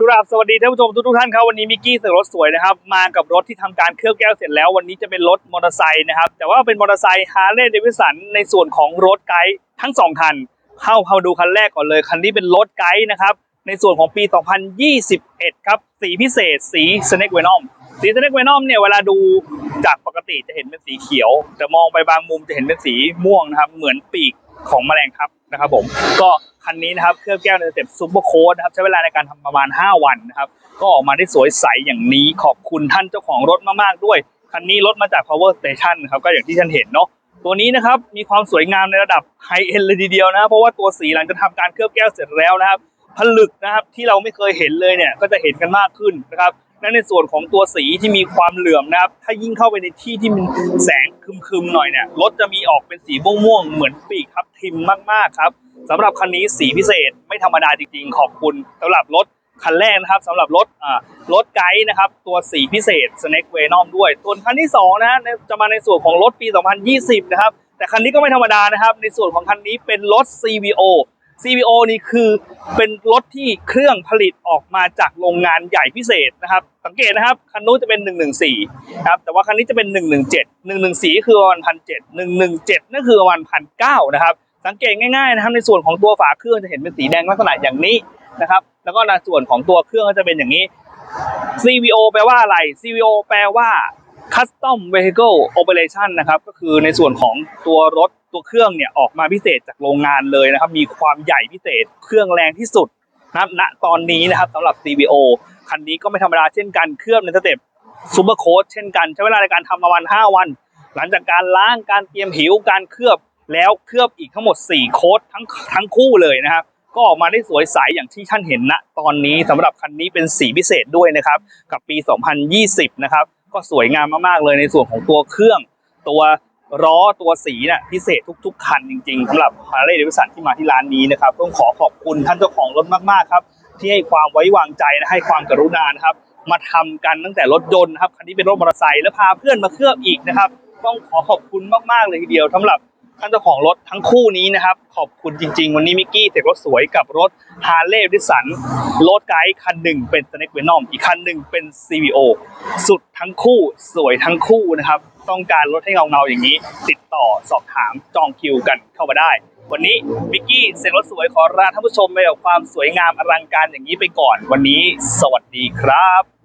กราบสวัสดีท่านผู้ชมทุกๆท่านครับวันนี้มิกกี้เสือรถสวยนะครับมากับรถที่ทำการเคลือบแก้วเสร็จแล้ววันนี้จะเป็นรถมอเตอร์ไซค์นะครับแต่ว่าเป็นมอเตอร์ไซค์ฮาร์เลย์เดวิสันในส่วนของรถไกด์ทั้งสองคัน เข้าเข้าดูคันแรกก่อนเลยคันนี้เป็นรถไกด์นะครับในส่วนของปี 2021 ครับ สีพิเศษ สี Snake Venom สี Snake Venom เนี่ยเวลาดูจากปกติจะเห็นเป็นสีเขียว แต่มองไปบางมุมจะเห็นเป็นสีม่วงนะครับเหมือนปีกของแมลงทับนะครับผมก็ คันนี้นะครับเคลือบแก้วในสเต็ปซูเปอร์โค้ดนะครับใช้เวลาในการทำประมาณ 5 วันนะครับ ก็ออกมาได้สวยใสอย่างนี้ขอบคุณท่านเจ้าของรถมากๆด้วย คันนี้รถมาจาก power station นะครับก็อย่างที่ท่านเห็นเนาะตัวนี้นะครับมีความสวยงามในระดับไฮเอ็นเลยทีเดียวนะเพราะว่าตัวสีหลังจากทำการเคลือบแก้วเสร็จแล้วนะครับผลึกนะครับที่เราไม่เคยเห็นเลยเนี่ยก็จะเห็นกันมากขึ้นนะครับและในส่วนของตัวสีที่มีความเหลื่อมนะครับ ถ้ายิ่งเข้าไปในที่ที่มันแสงคึมๆหน่อยเนี่ยรถจะมีออกเป็นสีม่วงๆเหมือนปีกทับทิมมากๆครับ สำหรับคันนี้สีพิเศษไม่ธรรมดาจริงๆ ขอบคุณสำหรับรถคันแรกนะครับสำหรับรถอ่ารถไกด์นะครับ ตัวสีพิเศษ Snake Venom ด้วยส่วนคันที่สองนะฮะจะมาในส่วนของรถปี 2020 นะครับ แต่คันนี้ก็ไม่ธรรมดานะครับ ในส่วนของคันนี้เป็นรถ CVO CVO นี่คือเป็นรถที่เครื่องผลิตออกมาจากโรงงานใหญ่พิเศษนะครับ สังเกตนะครับคันนู้นจะเป็น 114ครับแต่ว่าคันนี้จะเป็น 117 114คือประมาณพันเจ็ด117นั่นคือประมาณพันเก้านะครับ สังเกตง่ายๆนะครับในส่วนของตัวฝาเครื่องจะเห็นเป็นสีแดงลักษณะอย่างนี้นะครับ แล้วก็ในส่วนของตัวเครื่องก็จะเป็นอย่างนี้ CVO แปลว่าอะไร CVO แปลว่า Custom Vehicle Operation นะครับ ก็คือในส่วนของตัวรถตัวเครื่องเนี่ยออกมาพิเศษจากโรงงานเลยนะครับ มีความใหญ่พิเศษเครื่องแรงที่สุดนะครับณตอนนี้นะครับสำหรับ CVO คันนี้ก็ไม่ธรรมดาเช่นกันเคลือบในสเต็ปซูเปอร์โค้ดเช่นกัน ใช้เวลาในการทำประมาณ 5 วัน หลังจากการล้างการเตรียมผิวการเคลือบ แล้วเคลือบอีกทั้งหมด 4 โค้ดทั้งทั้งคู่เลยนะครับ ก็ออกมาได้สวยใสอย่างที่ท่านเห็นณตอนนี้สำหรับคันนี้เป็นสีพิเศษด้วยนะครับ กับปี 2020 นะครับ ก็สวยงามมากๆเลยในส่วนของตัวเครื่อง ตัวล้อตัวสีน่ะพิเศษทุก ๆ คันจริงๆสำหรับ Harley Davidson ที่มาที่ร้านนี้นะครับต้องขอขอบคุณท่านเจ้าของรถมากๆครับที่ให้ความไว้วางใจและให้ความกรุณานะครับมาทำกันตั้งแต่รถยนต์นะครับคันนี้เป็นรถมอเตอร์ไซค์แล้วพาเพื่อนมาเคลือบอีกนะครับ ต้องขอขอบคุณมากๆเลยทีเดียวสำหรับ ท่านเจ้าของรถทั้งคู่นี้นะครับ ขอบคุณจริง ๆ วันนี้มิกกี้เทครถสวยกับรถ h a r l e y d a v i d s o n รถไกด์คันหนึ่งเป็น Snake Venom อีกคันหนึ่งเป็น CVO สุดทั้งคู่สวยทั้งคู่นะครับ ต้องการรถให้เงาๆอย่างนี้ ติดต่อสอบถามจองคิวกันเข้ามาได้ วันนี้มิกกี้เซ็นรถสวยขอลาท่านผู้ชมไปกับความสวยงามอลังการอย่างนี้ไปก่อน วันนี้ สวัสดีครับ